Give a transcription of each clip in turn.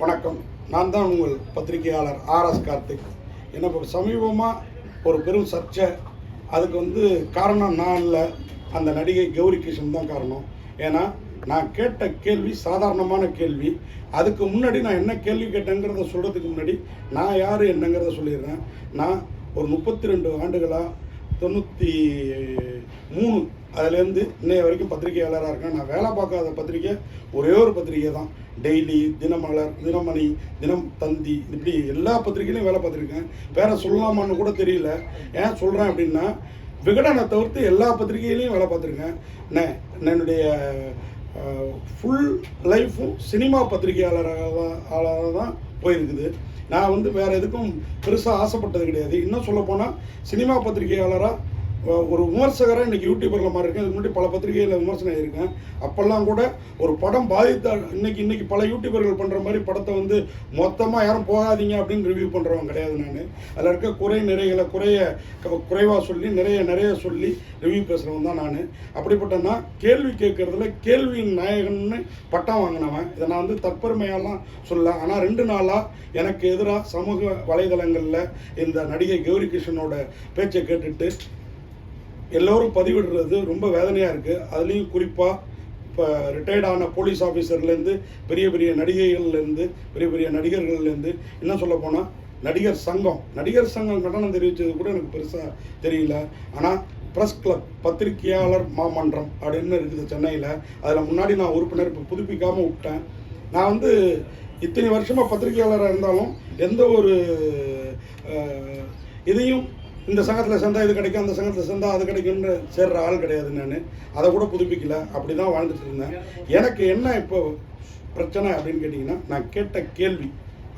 வணக்கம். நான் தான் உங்கள் பத்திரிகையாளர் ஆர்எஸ் கார்த்திக். என்ன சமீபமாக ஒரு பெரும் சர்ச்சை. அதுக்கு வந்து காரணம் நான் இல்லை. அந்த நடிகை கௌரி கிருஷ்ணன் தான் காரணம். ஏன்னா நான் கேட்ட கேள்வி சாதாரணமான கேள்வி. அதுக்கு முன்னாடி நான் என்ன கேள்வி கேட்டேங்கிறத சொல்கிறதுக்கு முன்னாடி நான் யார் என்னங்கிறத சொல்லிடுறேன். நான் ஒரு முப்பத்தி ரெண்டு ஆண்டுகளாக தொண்ணூற்றி மூணு அதுலேருந்து இன்னைய வரைக்கும் பத்திரிகையாளராக இருக்கேன். நான் வேலை பார்க்காத பத்திரிக்கை ஒரே ஒரு பத்திரிக்கை தான். டெய்லி தினமலர் தினமணி தினம் தந்தி இப்படி எல்லா பத்திரிகையிலையும் வேலை பார்த்துருக்கேன். பேரை சொல்லலாமான்னு கூட தெரியல. ஏன் சொல்கிறேன் அப்படின்னா விகடனை தவிர்த்து எல்லா பத்திரிகையிலையும் வேலை பார்த்துருக்கேன். நான் என்னுடைய ஃபுல் லைஃப்பும் சினிமா பத்திரிகையாளராக தான் போயிருக்குது. நான் வந்து வேறு எதுக்கும் பெருசாக ஆசைப்பட்டது கிடையாது. இன்னும் சொல்லப்போனால் சினிமா பத்திரிகையாளராக ஒரு விமர்சகராக இன்றைக்கி யூடியூபரில் மாதிரி இருக்கேன். இதுக்கு முன்னாடி பல பத்திரிகையில் விமர்சனம் ஆகியிருக்கேன் அப்போல்லாம் கூட ஒரு படம் பாதித்தா இன்றைக்கி இன்றைக்கி பல யூடியூபர்கள் பண்ணுற மாதிரி படத்தை வந்து மொத்தமாக யாரும் போகாதீங்க அப்படின்னு ரிவ்யூ பண்ணுறவங்க கிடையாது நான். அதில் இருக்க குறை நிறைகளை குறைய குறைவாக சொல்லி நிறைய நிறைய சொல்லி ரிவ்யூ பேசுகிறவன் தான் நான். அப்படிப்பட்ட நான் கேள்வி கேட்குறதுல கேள்வியின் நாயகன்னு பட்டம் வாங்கினவன். இதை நான் வந்து தற்பெருமையாலாம் சொல்ல ஆனால் ரெண்டு நாளாக எனக்கு எதிராக சமூக வலைதளங்களில் இந்த நடிகை கௌரி கிருஷ்ணனோட பேச்சை கேட்டுட்டு எல்லோரும் பதிவிடுறது ரொம்ப வேதனையாக இருக்குது அதுலேயும் குறிப்பாக இப்போ ரிட்டையர்ட் ஆன போலீஸ் ஆஃபீஸர்லேருந்து பெரிய பெரிய நடிகைகள்லேருந்து பெரிய பெரிய நடிகர்கள்லேருந்து இன்னும் சொல்ல போனால் நடிகர் சங்கம். நடிகர் சங்கம் கண்டனம் தெரிவித்தது கூட எனக்கு பெருசாக தெரியல. ஆனால் ப்ரெஸ் கிளப் பத்திரிகையாளர் மாமன்றம் அப்படின்னு இருக்குது சென்னையில். அதில் முன்னாடி நான் உறுப்பினர் இப்போ புதுப்பிக்காமல் விட்டேன். நான் வந்து இத்தனை வருஷமாக பத்திரிகையாளராக இருந்தாலும் எந்த ஒரு இதையும் இந்த சங்கத்தில் சேர்ந்தால் இது கிடைக்கும் அந்த சங்கத்தில் சேர்ந்தால் அது கிடைக்கும்னு சேர்ற ஆள் கிடையாது நான். அதை கூட புதுப்பிக்கல. அப்படி தான் வாழ்ந்துட்டு இருந்தேன். எனக்கு என்ன இப்போ பிரச்சனை அப்படின்னு கேட்டிங்கன்னா நான் கேட்ட கேள்வி.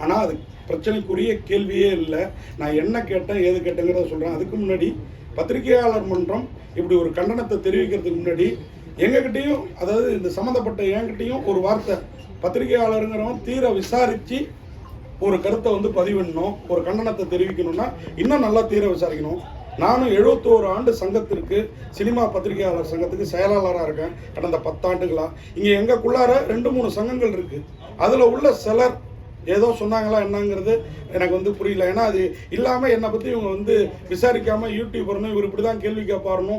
ஆனால் அது பிரச்சனைக்குரிய கேள்வியே இல்லை. நான் என்ன கேட்டேன் ஏது கேட்டேங்கிறத சொல்கிறேன் அதுக்கு முன்னாடி பத்திரிகையாளர் மன்றம் இப்படி ஒரு கண்டனத்தை தெரிவிக்கிறதுக்கு முன்னாடி எங்ககிட்டையும் அதாவது இந்த சம்மந்தப்பட்ட என்கிட்டையும் ஒரு வார்த்தை பத்திரிகையாளருங்கிறவன் தீர விசாரித்து ஒரு கருத்தை வந்து பதிவிடணும் ஒரு கண்டனத்தை தெரிவிக்கணும்னா இன்னும் நல்லா தீர விசாரிக்கணும். நானும் எழுபத்தோரு ஆண்டு சங்கத்திற்கு சினிமா பத்திரிகையாளர் சங்கத்துக்கு செயலாளராக இருக்கேன். கடந்த பத்தாண்டுகளாக இங்கே எங்களுக்குள்ளார ரெண்டு மூணு சங்கங்கள் இருக்குது அதில் உள்ள சிலர் ஏதோ சொன்னாங்களா என்னங்கிறது எனக்கு வந்து புரியல. ஏன்னா அது இல்லாமல் என்னை பற்றி இவங்க வந்து விசாரிக்காமல் யூடியூபர்னு இவர் இப்படி தான் கேள்வி கேட்பாருன்னு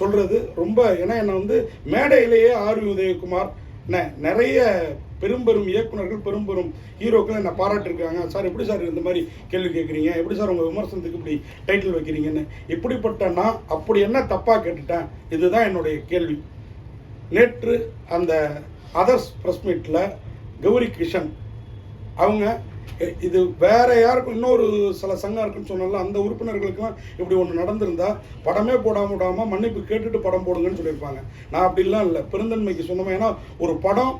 சொல்கிறது ரொம்ப ஏன்னா என்னை வந்து மேடையிலேயே ஆர்வி உதயகுமார் என்ன நிறைய பெரும் பெரும் இயக்குனர்கள் பெரும் பெரும் ஹீரோக்கள் என்னை பாராட்டிருக்காங்க. சார் எப்படி சார் இந்த மாதிரி கேள்வி கேட்குறீங்க? எப்படி சார் உங்கள் விமர்சனத்துக்கு இப்படி டைட்டில் வைக்கிறீங்கன்னு? இப்படிப்பட்ட நான் அப்படி என்ன தப்பாக கேட்டுட்டேன்? இதுதான் என்னுடைய கேள்வி. நேற்று அந்த அதர்ஸ் ப்ரெஸ் மீட்டில் கௌரி கிஷன் அவங்க இது வேற யாருக்கும் இன்னொரு சில சங்கம் இருக்குன்னு சொன்னால அந்த உறுப்பினர்களுக்கெல்லாம் இப்படி ஒன்று நடந்திருந்தா படமே போடாம விடாம மன்னிப்பு கேட்டுட்டு படம் போடுங்கன்னு சொல்லியிருப்பாங்க. நான் அப்படிலாம் இல்லை. பெருந்தன்மைக்கு சொன்னோம் ஏன்னா ஒரு படம்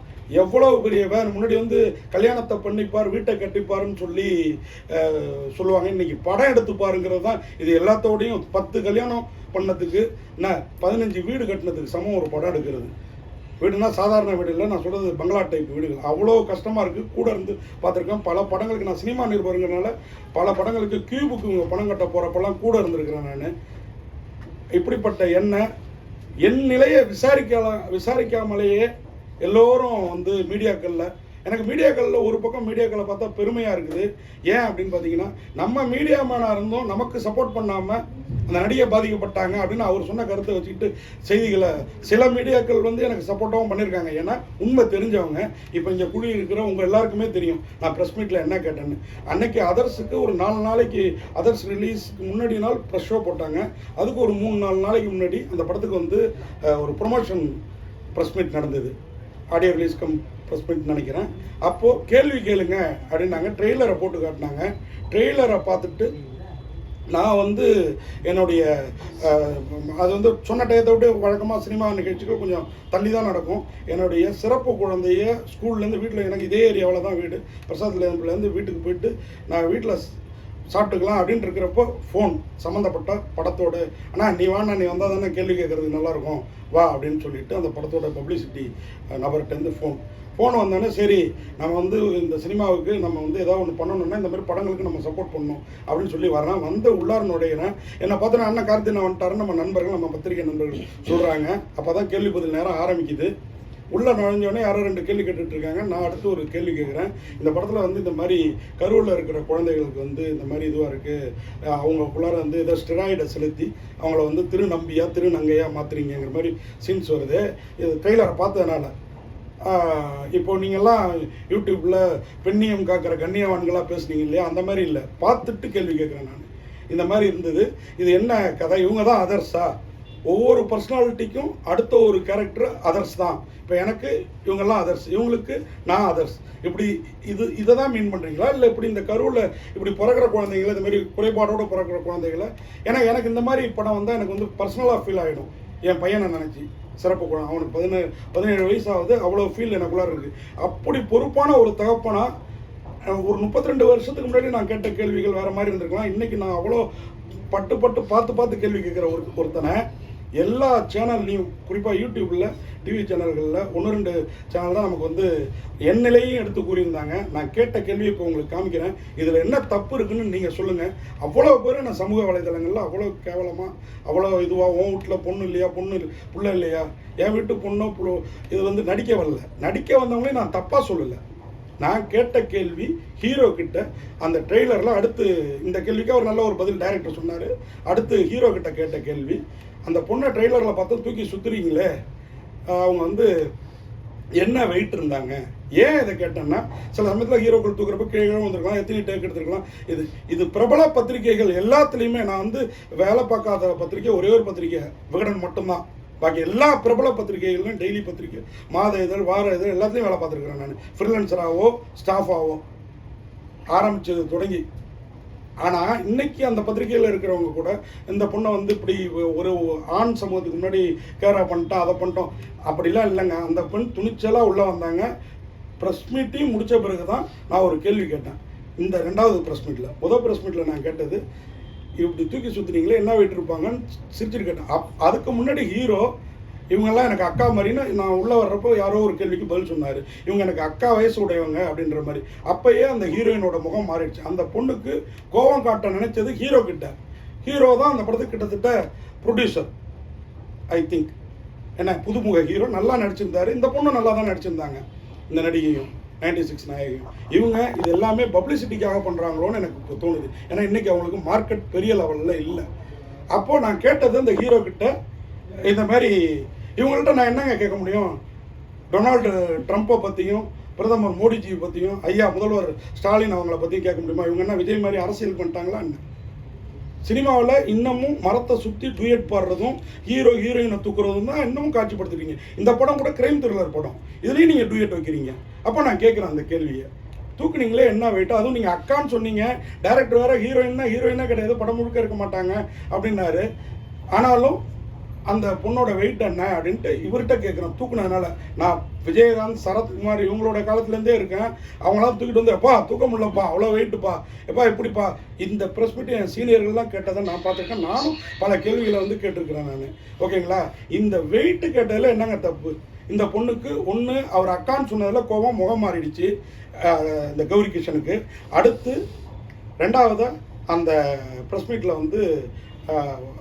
எவ்வளவு பெரிய வேற முன்னாடி வந்து கல்யாணத்தை பண்ணிப்பார் வீட்டை கட்டிப்பாருன்னு சொல்லி சொல்லுவாங்க. இன்னைக்கு படம் எடுத்து பாருங்கிறது தான் இது எல்லாத்தோடையும் பத்து கல்யாணம் பண்ணதுக்கு என்ன பதினஞ்சு வீடு கட்டினதுக்கு சமம் ஒரு படம் எடுக்கிறது. வீடுனா சாதாரண வீடு இல்லை நான் சொல்கிறது பங்களா டைப் வீடுகள். அவ்வளோ கஷ்டமாக இருக்குது கூட இருந்து பார்த்துருக்கேன் பல படங்களுக்கு நான் சினிமா நிருபருங்கிறனால பல படங்களுக்கு கியூபுக்கு இவங்க பணம் கட்ட போகிறப்பெல்லாம் கூட இருந்திருக்கிறேன் நான். இப்படிப்பட்ட எண்ணெய் என் நிலையை விசாரிக்கலாம் விசாரிக்காமலேயே எல்லோரும் வந்து மீடியாக்களில் எனக்கு மீடியாக்களில் ஒரு பக்கம் மீடியாக்களை பார்த்தா பெருமையாக இருக்குது. ஏன் அப்படின்னு பார்த்தீங்கன்னா நம்ம மீடியா மேனாக இருந்தோம் நமக்கு சப்போர்ட் பண்ணாமல் அந்த நடிகை பாதிக்கப்பட்டாங்க அப்படின்னு அவர் சொன்ன கருத்தை வச்சுக்கிட்டு செய்திகளை சில மீடியாக்கள் வந்து எனக்கு சப்போர்ட்டாகவும் பண்ணியிருக்காங்க. ஏன்னா உண்மை தெரிஞ்சவங்க இப்போ இங்கே குழி இருக்கிற உங்கள் எல்லாருக்குமே தெரியும். நான் ப்ரெஸ் மீட்டில் என்ன கேட்டேன்னு. அன்னைக்கு அதர்ஸுக்கு ஒரு நாலு நாளைக்கு அதர்ஸ் ரிலீஸ்க்கு முன்னாடி நாள் ப்ரெஸ் ஷோ போட்டாங்க. அதுக்கு ஒரு மூணு நாலு நாளைக்கு முன்னாடி அந்த படத்துக்கு வந்து ஒரு ப்ரொமோஷன் ப்ரெஸ் மீட் நடந்தது. ஆடியோ ரிலீஸ் கம் ப்ரெஸ் நினைக்கிறேன். அப்போது கேள்வி கேளுங்க அப்படின்னாங்க. ட்ரெய்லரை போட்டு காட்டினாங்க. ட்ரெய்லரை பார்த்துட்டு நான் வந்து என்னுடைய அது வந்து சொன்ன டயத்தை விட்டு வழக்கமாக சினிமா நிகழ்ச்சிகள் கொஞ்சம் தள்ளி தான் நடக்கும். என்னுடைய சிறப்பு குழந்தைய ஸ்கூல்லேருந்து வீட்டில் எனக்கு இதே ஏரியாவில் தான் வீடு. பிரசாத்லேருந்து வீட்டுக்கு போயிட்டு நான் வீட்டில் சாப்பிட்டுக்கலாம் அப்படின்ட்டு இருக்கிறப்போ ஃபோன் சம்மந்தப்பட்ட படத்தோடு ஆனால் நீ வாண்ணா நீ வந்தால் தானே கேள்வி கேட்குறதுக்கு நல்லாயிருக்கும். வா அப்படின்னு சொல்லிட்டு அந்த படத்தோட பப்ளிசிட்டி நபர்கிட்டேருந்து ஃபோன் ஃபோன் வந்தோடனே சரி நம்ம வந்து இந்த சினிமாவுக்கு நம்ம வந்து ஏதாவது ஒன்று பண்ணணும்னா இந்த மாதிரி படங்களுக்கு நம்ம சப்போர்ட் பண்ணணும் அப்படின்னு சொல்லி வரேன் வந்து உள்ளார நுழையிறேன். என்னை பார்த்தா அண்ணன் கார்த்தினா வந்துட்டாரு நம்ம நண்பர்கள் நம்ம பத்திரிகை நண்பர்கள் சொல்கிறாங்க அப்போ தான் கேள்வி பதில் நேரம் ஆரம்பிக்குது. உள்ளே நுழைஞ்சோடனே யாரோ ரெண்டு கேள்வி கேட்டுட்டு இருக்காங்க நான் அடுத்து ஒரு கேள்வி கேட்குறேன். இந்த படத்தில் வந்து இந்த மாதிரி கருவில் இருக்கிற குழந்தைகளுக்கு வந்து இந்த மாதிரி இதுவாக இருக்குது அவங்க குள்ளார வந்து ஏதோ ஸ்டெராய்டை செலுத்தி அவங்கள வந்து திருநம்பியா திருநங்கையா மாத்துறீங்கங்கிற மாதிரி சீன்ஸ் வருது. இது ட்ரெய்லரை பார்த்ததுனால. இப்போ நீங்கள்லாம் யூடியூப்பில் பெண்ணியம் காக்கிற கண்ணியவான்களாக பேசுனீங்க இல்லையா? அந்த மாதிரி இல்லை. பார்த்துட்டு கேள்வி கேட்குறேன் நான். இந்த மாதிரி இருந்தது. இது என்ன கதை? இவங்க தான் அதர்ஸா ஒவ்வொரு பர்சனாலிட்டிக்கும் அடுத்த ஒரு கேரக்டர் அதர்ஸ் தான். இப்போ எனக்கு இவங்கெல்லாம் அதர்ஸ் இவங்களுக்கு நான் அதர்ஸ் இப்படி இது இதை தான் மீன் பண்ணுறீங்களா இல்லை இப்படி இந்த கருவில் இப்படி பிறக்கிற குழந்தைங்கள இந்த மாதிரி குறைபாடோடு பிறக்கிற குழந்தைங்கள ஏன்னா எனக்கு இந்த மாதிரி படம் வந்தால் எனக்கு வந்து பர்சனலாக ஃபீல் ஆகிடும் என் பையனை நினச்சி. சிறப்பு குழந்தை. அவனுக்கு பதினேழு பதினேழு வயசு ஆகுது அவ்வளோ ஃபீல் எனக்குள்ளார இருக்குது அப்படி பொறுப்பான ஒரு தகப்பனா ஒரு முப்பத்தி ரெண்டு வருஷத்துக்கு முன்னாடி நான் கேட்ட கேள்விகள் வேறு மாதிரி இருந்திருக்கலாம். இன்றைக்கி நான் அவ்வளோ பட்டு பட்டு பார்த்து பார்த்து கேள்வி கேட்குற ஒரு ஒருத்தனை எல்லா சேனல்லையும் குறிப்பாக யூடியூப்பில் டிவி சேனல்களில் ஒன்று ரெண்டு சேனல் தான் நமக்கு வந்து என் நிலையும் எடுத்து கூறியிருந்தாங்க. நான் கேட்ட கேள்வி இப்போ உங்களுக்கு காமிக்கிறேன். இதில் என்ன தப்பு இருக்குன்னு நீங்கள் சொல்லுங்கள் அவ்வளோ பேர் நான் சமூக வலைதளங்களில் அவ்வளோ கேவலமாக அவ்வளோ இதுவாக உன் வீட்டில் பொண்ணு இல்லையா? பொண்ணு பிள்ளை இல்லையா? என் வீட்டு பொண்ணோ புள்ளோ? இது வந்து நடிக்க வரல. நடிக்க வந்தவங்களே நான் தப்பாக சொல்லலை. நான் கேட்ட கேள்வி ஹீரோ கிட்ட அந்த ட்ரெய்லரில் அடுத்து இந்த கேள்விக்கு அவர் நல்ல ஒரு பதில் டைரக்டர் சொன்னார். அடுத்து ஹீரோ கிட்ட கேட்ட கேள்வி அந்த பொண்ணை ட்ரெய்லரில் பார்த்து தூக்கி சுற்றுறீங்களே அவங்க வந்து என்ன வெயிட் இருந்தாங்க? ஏன் இதை கேட்டேன்னா சில சமயத்தில் ஹீரோக்கள் தூக்குறப்ப கீழே வந்திருக்கலாம் எத்தனை டேக் எடுத்துருக்கலாம். இது இது பிரபல பத்திரிகைகள் எல்லாத்துலேயுமே நான் வந்து வேலை பார்க்காத பத்திரிக்கை ஒரே ஒரு பத்திரிக்கை விகடன் மட்டும்தான். பாக்கி எல்லா பிரபல பத்திரிகைகளும் டெய்லி பத்திரிக்கை மாத இதழ் வார இதழ் எல்லாத்துலேயும் வேலை பார்த்துருக்குறேன் நான். ஃப்ரீலான்சராகவோ ஸ்டாஃபாகவோ ஆரம்பிச்சது தொடங்கி ஆனால் இன்னைக்கு அந்த பத்திரிக்கையில் இருக்கிறவங்க கூட இந்த பொண்ணை வந்து இப்படி ஒரு ஆண் சமூகத்துக்கு முன்னாடி கேரா பண்ணிட்டோம் அதை பண்ணிட்டோம். அப்படிலாம் இல்லைங்க. அந்த பெண் துணிச்சலாக உள்ளே வந்தாங்க. ப்ரெஸ் மீட்டையும் முடித்த பிறகு தான் நான் ஒரு கேள்வி கேட்டேன். இந்த ரெண்டாவது ப்ரெஸ் மீட்டில் முதல் ப்ரெஸ் மீட்டில் நான் கேட்டது இப்படி தூக்கி சுற்றுனீங்களே என்ன வெயிட் இருப்பாங்கன்னு சிரிச்சிட்டு கேட்டேன். அப் அதுக்கு முன்னாடி ஹீரோ இவங்கெல்லாம் எனக்கு அக்கா மாதிரின்னு நான் உள்ளே வர்றப்போ யாரோ ஒரு கேள்விக்கு பதில் சொன்னார். இவங்க எனக்கு அக்கா வயசு உடையவங்க அப்படின்ற மாதிரி. அப்பயே அந்த ஹீரோயினோட முகம் மாறிடுச்சு. அந்த பொண்ணுக்கு கோவம் காட்ட நினைச்சது ஹீரோ கிட்ட. ஹீரோ தான் அந்த படத்துக்கு கிட்டத்தட்ட ப்ரொடியூசர் ஐ திங்க் என்ன? புதுமுக ஹீரோ. நல்லா நடிச்சிருந்தாரு. இந்த பொண்ணு நல்லா தான் நடிச்சிருந்தாங்க. இந்த நடிகையும் நைன்டி சிக்ஸ் நாயகியும். இவங்க இது எல்லாமே பப்ளிசிட்டிக்காக பண்ணுறாங்களோன்னு எனக்கு இப்போ தோணுது. ஏன்னா இன்றைக்கி அவங்களுக்கு மார்க்கெட் பெரிய லெவலில் இல்லை. அப்போது நான் கேட்டது இந்த ஹீரோ கிட்ட இந்த மாதிரி இவங்கள்ட்ட நான் என்னங்க கேட்க முடியும்? டொனால்டு ட்ரம்ப்பை பற்றியும் பிரதமர் மோடிஜி பற்றியும் ஐயா முதல்வர் ஸ்டாலின் அவங்கள பற்றியும் கேட்க முடியுமா? இவங்க என்ன விஜய் மாதிரி அரசியல் பண்ணிட்டாங்களா என்ன? சினிமாவில் இன்னமும் மரத்தை சுற்றி டூயட் பாடுறதும் ஹீரோ ஹீரோயினை தூக்குறதும் தான் இன்னமும் காட்சிப்படுத்துறீங்க இந்த படம் கூட கிரைம் த்ரில்லர் படம். இதுலேயும் நீங்கள் டூயட் வைக்கிறீங்க. அப்போ நான் கேட்குறேன் அந்த கேள்வியை. தூக்குனீங்களே என்ன வெயிட்டோ அதுவும் நீங்கள் அக்கான்னு சொன்னீங்க. டேரக்டர் வேறு ஹீரோயின்னா ஹீரோயினா கிடையாது. படம் முழுக்க இருக்க மாட்டாங்க. அப்படின்னாரு. ஆனாலும் அந்த பொண்ணோட வெயிட் என்ன அப்படின்ட்டு இவர்கிட்ட கேட்குறேன் தூக்குனதுனால நான் விஜயகாந்த் சரத்குமார் இவங்களோட காலத்துலேருந்தே இருக்கேன். அவங்களாம் தூக்கிட்டு வந்து எப்பா தூக்க முடியலப்பா அவ்வளோ வெயிட்டுப்பா எப்பா எப்படிப்பா? இந்த ப்ரெஸ் மீட் என் சீனியர்கள்லாம் கேட்டதை நான் பார்த்துருக்கேன். நானும் பல கேள்விகளை வந்து கேட்டிருக்கிறேன் நான். ஓகேங்களா? இந்த வெயிட்டு கேட்டதில் என்னங்க தப்பு? இந்த பொண்ணுக்கு ஒன்று அவர் அக்கான்னு சொன்னதில் கோபம் முகம் மாறிடுச்சு இந்த கௌரி கிஷனுக்கு. அடுத்து ரெண்டாவது அந்த ப்ரெஸ் மீட்டில் வந்து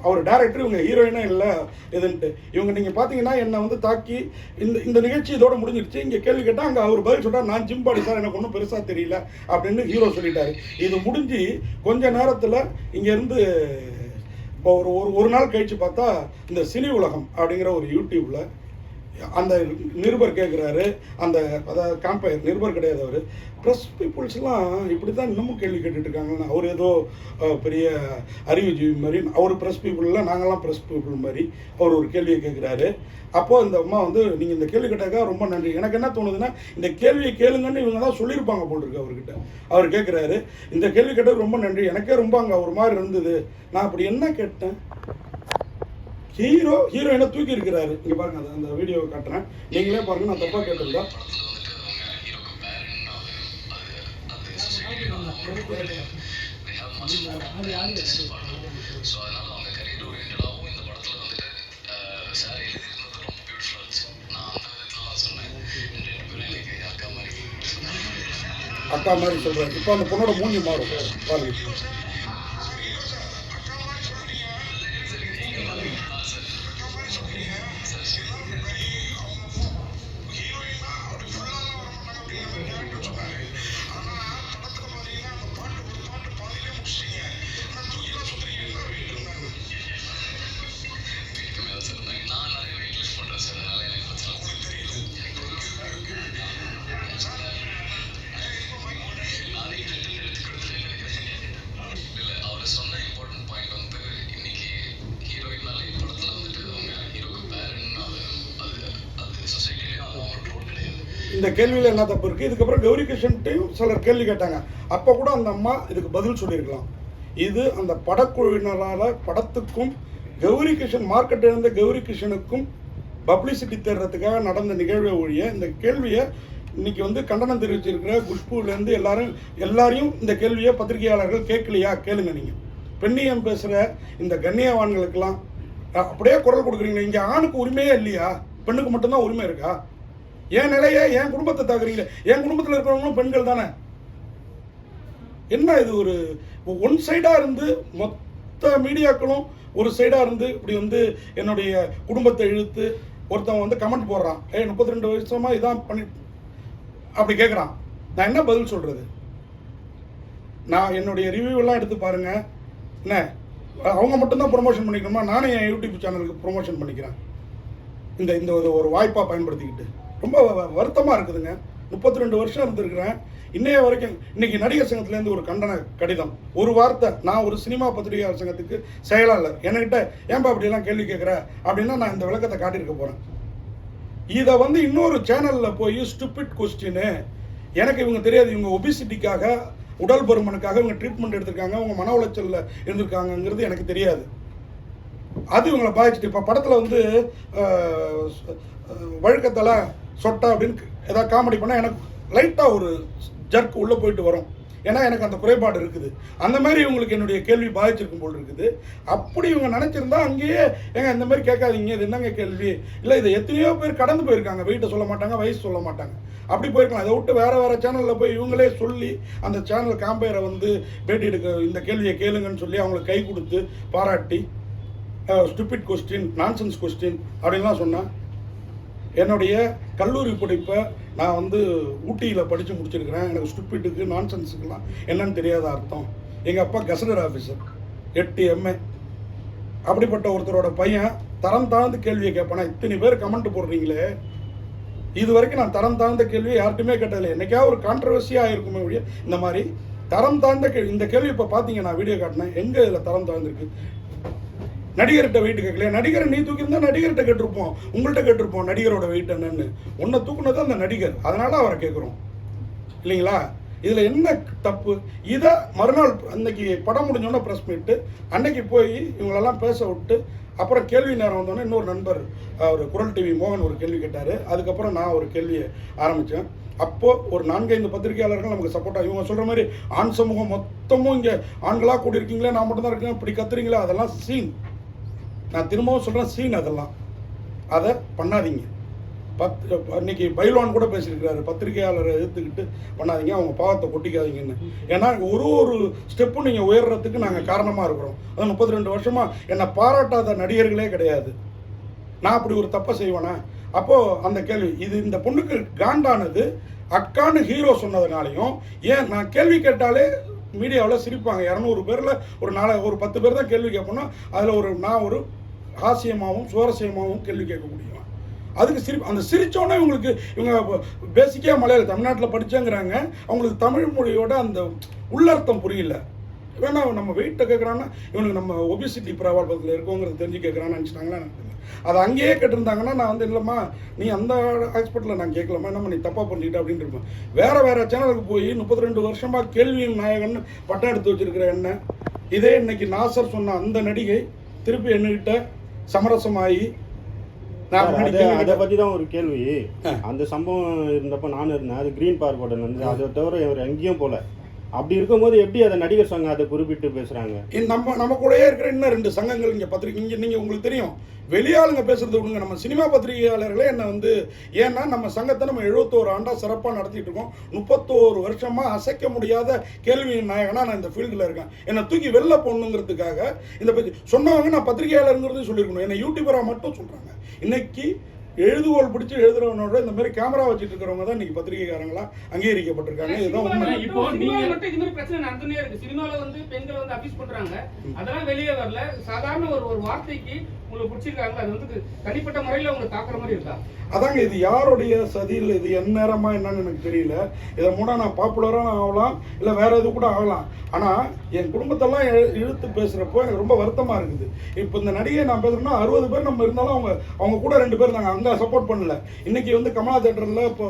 அவர் டேரக்டர் இவங்க ஹீரோயினா இல்லை இதுன்ட்டு. இவங்க நீங்கள் பார்த்தீங்கன்னா என்னை வந்து தாக்கி இந்த இந்த நிகழ்ச்சி இதோட முடிஞ்சிருச்சு. இங்கே கேள்வி கேட்டால் அங்கே அவர் பதில் சொல்கிறார் நான் ஜிம்பாடி சார் எனக்கு ஒன்றும் பெருசாக தெரியல அப்படின்னு ஹீரோ சொல்லிட்டாரு. இது முடிஞ்சு கொஞ்ச நேரத்தில் இங்கேருந்து இப்போ ஒரு ஒரு ஒரு நாள் கழிச்சு பார்த்தா இந்த சினி உலகம் அப்படிங்கிற ஒரு யூடியூப்பில் அந்த நிருபர் கேட்குறாரு அந்த அதாவது காம்பயர் நிருபர் கிடையாது அவர். ப்ரெஸ் பீப்புள்ஸ்லாம் இப்படி தான் இன்னமும் கேள்வி கேட்டுட்ருக்காங்கன்னு அவர் ஏதோ பெரிய அறிவுஜீவி மாதிரி அவர் ப்ரெஸ் பீப்புளில் நாங்கள்லாம் ப்ரெஸ் பீப்புள் மாதிரி அவர் ஒரு கேள்வியை கேட்குறாரு அப்போது இந்த அம்மா வந்து நீங்கள் இந்த கேள்வி கேட்டாக்கா ரொம்ப நன்றி. எனக்கு என்ன தோணுதுன்னா இந்த கேள்வியை கேளுங்கன்னு இவங்க தான் சொல்லியிருப்பாங்க போல் இருக்கு அவர்கிட்ட. அவர் கேட்குறாரு இந்த கேள்வி கேட்டது ரொம்ப நன்றி. எனக்கே ரொம்ப அங்கே ஒரு மாதிரி இருந்தது. நான் அப்படி என்ன கேட்டேன்? ஹீரோ ஹீரோயினை தூக்கி இருக்கிறாரு. இங்க பாருங்க அந்த- அந்த வீடியோவை காட்டுறேன். நீங்களே பாருங்க நான் தப்பா கேட்டிருந்தா. அவங்க எனக்கு அக்கா மாதிரி அக்கா மாதிரி சொல்றாரு. இப்போ அந்த பொண்ணோட மூஞ்சி மாறும். பாருங்க. இந்த கேள்வியில் என்ன தப்பு இருக்குது இதுக்கப்புறம் கௌரி கிருஷ்ணன்ட்டையும் சிலர் கேள்வி கேட்டாங்க. அப்போ கூட அந்த அம்மா இதுக்கு பதில் சொல்லியிருக்கலாம். இது அந்த படக்குழுவினரால் படத்துக்கும் கௌரி கிருஷ்ணன் மார்க்கெட் இருந்த கௌரி கிருஷ்ணனுக்கும் பப்ளிசிட்டி தேடுறதுக்காக நடந்த நிகழ்வை ஒழிய இந்த கேள்வியை இன்னைக்கு வந்து கண்டனம் தெரிவிச்சிருக்கிற குஷ்பூர்லேருந்து எல்லாரும் எல்லாரையும் இந்த கேள்வியை பத்திரிகையாளர்கள் கேட்கலையா? கேளுங்க நீங்கள் பெண்ணியம் பேசுகிற இந்த கண்ணியவான்களுக்கெல்லாம் அப்படியே குரல் கொடுக்குறீங்க இங்கே ஆணுக்கு உரிமையே இல்லையா? பெண்ணுக்கு மட்டும்தான் உரிமை இருக்கா? என் நிலையை என் குடும்பத்தை தாக்குறீங்களே. என் குடும்பத்தில் இருக்கிறவங்களும் பெண்கள் தானே? என்ன இது ஒரு ஒன் சைடாக இருந்து மொத்த மீடியாக்களும் ஒரு சைடாக இருந்து இப்படி வந்து என்னுடைய குடும்பத்தை இழுத்து ஒருத்தவன் வந்து கமெண்ட் போடுறான். ஏ முப்பத்தி ரெண்டு வருஷமா இதான் பண்ணி அப்படி கேட்குறான் நான் என்ன பதில் சொல்கிறது நான் என்னுடைய ரிவ்யூலாம் எடுத்து பாருங்கள் என்ன? அவங்க மட்டும்தான் ப்ரொமோஷன் பண்ணிக்கணுமா? நானே என் யூடியூப் சேனலுக்கு ப்ரொமோஷன் பண்ணிக்கிறேன். இந்த இந்த ஒரு வாய்ப்பாக பயன்படுத்திக்கிட்டு. ரொம்ப வ- இருக்குதுங்க. முப்பத்தி ரெண்டு வருஷம் இருந்திருக்கிறேன். இன்னைய வரைக்கும் இன்னைக்கு நடிகர் சங்கத்துலேருந்து ஒரு கண்டன கடிதம். ஒரு வார்த்தை நான் ஒரு சினிமா பத்திரிகையாளர் சங்கத்துக்கு செயலாளர். என்கிட்ட ஏன்பா அப்படிலாம் கேள்வி கேட்குற அப்படின்னா நான் இந்த விளக்கத்தை காட்டியிருக்க போகிறேன் இதை வந்து இன்னொரு சேனலில் போய் ஸ்டூபிட் கொஸ்டின்னு எனக்கு இவங்க தெரியாது. இவங்க ஒபிசிட்டிக்காக உடல் பருமனுக்காக இவங்க ட்ரீட்மெண்ட் எடுத்திருக்காங்க. அவங்க மன உளைச்சலில் இருந்திருக்காங்கங்கிறது எனக்கு தெரியாது. அது இவங்களை பாதிச்சுட்டு இப்போ படத்தில் வந்து அஹ், சொட்டா அப்படின்னு ஏதாவது காமெடி பண்ணால் எனக்கு லைட்டாக ஒரு ஜர்க் உள்ளே போயிட்டு வரும். ஏன்னா எனக்கு அந்த குறைபாடு இருக்குது. அந்த மாதிரி இவங்களுக்கு என்னுடைய கேள்வி பாதிச்சிருக்கும் போல் இருக்குது. அப்படி இவங்க நினச்சிருந்தா அங்கேயே ஏங்க இந்த மாதிரி கேட்காதீங்க இது என்னங்க கேள்வி? இல்லை இதை எத்தனையோ பேர் கடந்து போயிருக்காங்க. வெயிட்டை சொல்ல மாட்டாங்க வயசு சொல்ல மாட்டாங்க. அப்படி போயிருக்கலாம். இதை விட்டு வேறு வேறு சேனலில் போய் இவங்களே சொல்லி அந்த சேனல் காம்பேரை வந்து பேட்டி எடுக்க இந்த கேள்வியை கேளுங்கன்னு சொல்லி அவங்களுக்கு கை கொடுத்து பாராட்டி ஸ்டூபிட் கொஸ்டின் நான்சென்ஸ் கொஸ்டின் அப்படின்லாம் சொன்னால் என்னுடைய கல்லூரி படிப்பை நான் வந்து ஊட்டியில் படித்து முடிச்சிருக்கிறேன். எனக்கு ஸ்டூபிட்டுக்கு நான்சென்ஸுக்கெல்லாம் என்னன்னு தெரியாத அர்த்தம். எங்கள் அப்பா கசடர் ஆஃபீஸர் எட்டு எம்ஏ அப்படிப்பட்ட ஒருத்தரோட பையன் தரம் தாழ்ந்து கேள்வியை கேட்பானா இத்தனை பேர் கமெண்ட் போடுறீங்களே? இது வரைக்கும் நான் தரம் தாழ்ந்த கேள்வி யார்ட்டுமே கேட்டதில்லை. என்னைக்காவது ஒரு கான்ட்ரவர்சியாக இருக்குமே ஒழிய இந்த மாதிரி தரம் தாழ்ந்த கேள்வி இந்த கேள்வி இப்போ பார்த்தீங்க நான் வீடியோ காட்டினேன். எங்கே இதில் தரம் தாழ்ந்திருக்கு? நடிகர்கிட்ட வெயிட் கேட்கலையா? நடிகரை நீ தூக்கியிருந்தா நடிகர்கிட்ட கேட்டிருப்போம். உங்கள்கிட்ட கேட்டிருப்போம் நடிகரோட வெயிட் என்னன்னு. உன்னை தூக்குனது அந்த நடிகர். அதனால அவரை கேட்குறோம். இல்லைங்களா? இதில் என்ன தப்பு? இதை மறுநாள் அன்னைக்கு படம் முடிஞ்சோடனே ப்ரெஸ் மீட்டு அன்னைக்கு போய் இவங்களெல்லாம் பேச விட்டு அப்புறம் கேள்வி நேரம் வந்தோடனே இன்னொரு நண்பர் அவர் குரல் டிவி மோகன் ஒரு கேள்வி கேட்டார். அதுக்கப்புறம் நான் ஒரு கேள்வியை ஆரம்பித்தேன் அப்போது ஒரு நான்கைந்து பத்திரிகையாளர்கள் நமக்கு சப்போர்ட்டாக இவங்க சொல்கிற மாதிரி ஆண் சமூகம் மொத்தமும் இங்கே ஆண்களாக கூடியிருக்கீங்களே நான் மட்டும்தான் இருக்கேன் இப்படி கத்துறீங்களா அதெல்லாம் சீன் நான் திரும்பவும் சொல்கிறேன் சீன் அதெல்லாம். அதை பண்ணாதீங்க. பத் இன்னைக்கு பைலான் கூட பேசியிருக்கிறாரு. பத்திரிகையாளரை எதிர்த்துக்கிட்டு பண்ணாதீங்க. அவங்க பாவத்தை கொட்டிக்காதீங்கன்னு. ஏன்னா ஒரு ஒரு ஸ்டெப்பும் நீங்கள் உயர்றதுக்கு நாங்கள் காரணமாக இருக்கிறோம். அது முப்பத்தி ரெண்டு வருஷமாக என்னை பாராட்டாத நடிகர்களே கிடையாது. நான் அப்படி ஒரு தப்பை செய்வேனா? அப்போது அந்த கேள்வி இது இந்த பொண்ணுக்கு காண்டானது அக்கான்னு ஹீரோ சொன்னதுனாலையும் ஏன் நான் கேள்வி கேட்டாலே மீடியாவில் சிரிப்பாங்க. இரநூறு பேரில் ஒரு நாலு ஒரு பத்து பேர் தான் கேள்வி கேட்போம்னா அதில் ஒரு நான் ஒரு ஹாசியமாகவும் சுவாரஸ்யமாகவும் கேள்வி கேட்க முடியும். அதுக்கு சிரி அந்த சிரித்தோடனே இவங்களுக்கு இவங்க பேசிக்காக மலையாள தமிழ்நாட்டில் படித்தேங்கிறாங்க அவங்களுக்கு தமிழ் மொழியோட அந்த உள்ளர்த்தம் புரியல. வேணா நம்ம வெயிட்டை கேட்குறான்னா இவனுக்கு நம்ம ஒபிசிட்டி பிரபாபத்தில் இருக்கோங்கிறது தெரிஞ்சு கேட்குறான்னு நினச்சிட்டாங்களா எனக்கு அதை அங்கேயே கேட்டிருந்தாங்கன்னா நான் வந்து இல்லைம்மா நீ அந்த ஹாஸ்பிட்டலில் நான் கேட்கலாமா என்னம்மா நீ தப்பாக பண்ணிட்ட அப்படின்னு இருப்பேன். வேற வேறு சேனலுக்கு போய் முப்பத்தி ரெண்டு வருஷமாக கேள்வியின் நாயகன் பட்டம் எடுத்து வச்சிருக்கிற என்ன? இதே இன்னைக்கு நாசர் சொன்ன அந்த நடிகை திருப்பி என்னகிட்ட சமரசமாகி அது-. பத்தி தான் ஒரு கேள்வி. அந்த சம்பவம் இருந்தப்ப நானும் இருந்தேன் அது கிரீன் பார்க் வந்து அதை தவிர எங்கேயும் போல அப்படி இருக்கும்போது எப்படி அதை நடிகர் சங்கம் அதை குறிப்பிட்டு பேசுறாங்க? நம்ம நம்ம கூடயே இருக்கிற இன்னும் ரெண்டு சங்கங்கள் இங்கே பத்திரிக்கை இங்கே நீங்கள் உங்களுக்கு தெரியும். வெளியாளுங்க பேசுறது விடுங்க. நம்ம சினிமா பத்திரிகையாளர்களே என்ன வந்து ஏன்னா நம்ம சங்கத்தை நம்ம எழுபத்தோரு ஆண்டா சிறப்பாக நடத்திட்டு இருக்கோம். முப்பத்தோரு வருஷமா அசைக்க முடியாத கேள்வி நாயகனா நான் இந்த ஃபீல்டில் இருக்கேன். என்னை தூக்கி வெளில போடணுங்கிறதுக்காக இந்த பத்தி சொன்னவங்க நான் பத்திரிகையாளருங்கிறதையும் சொல்லியிருக்கணும். என்னை யூடியூபராக மட்டும் சொல்கிறாங்க இன்னைக்கு எழுதுகோல் பிடிச்சி எழுதுறவனோட இந்த மாதிரி கேமரா வச்சுட்டு இருக்கிறவங்க தான் இன்னைக்கு பத்திரிகைக்காரங்களா அங்கீகரிக்கப்பட்டிருக்காங்க. இதுதான் உண்மை இப்போ நீங்க- மட்டும் இது மாதிரி பிரச்சனை நடந்துனே இருக்கு. சினிமால வந்து பெண்கள் வந்து அபியூஸ் பண்றாங்க. அதெல்லாம் வெளியே வரல. சாதாரண ஒரு ஒரு வார்த்தைக்கு உங்களுக்கு பிடிச்சிருக்காங்க அது வந்து தனிப்பட்ட முறையில உங்களுக்கு தாக்குற மாதிரி இருக்கா? அதாங்க இது யாருடைய சதியில் இது என் நேரமா என்னன்னு எனக்கு தெரியல. இதை மூட நான் பாப்புலராக ஆகலாம் இல்லை வேற எது கூட ஆகலாம். ஆனால் என் குடும்பத்தெல்லாம் இழுத்து பேசுகிறப்போ எனக்கு ரொம்ப வருத்தமாக இருக்குது. இப்போ இந்த நடிகை நான் பேசுகிறேன்னா அறுபது பேர் நம்ம இருந்தாலும் அவங்க அவங்க கூட ரெண்டு பேர் நாங்கள் அங்கே சப்போர்ட் பண்ணல. இன்னைக்கு வந்து கமலா தேட்டரில் இப்போ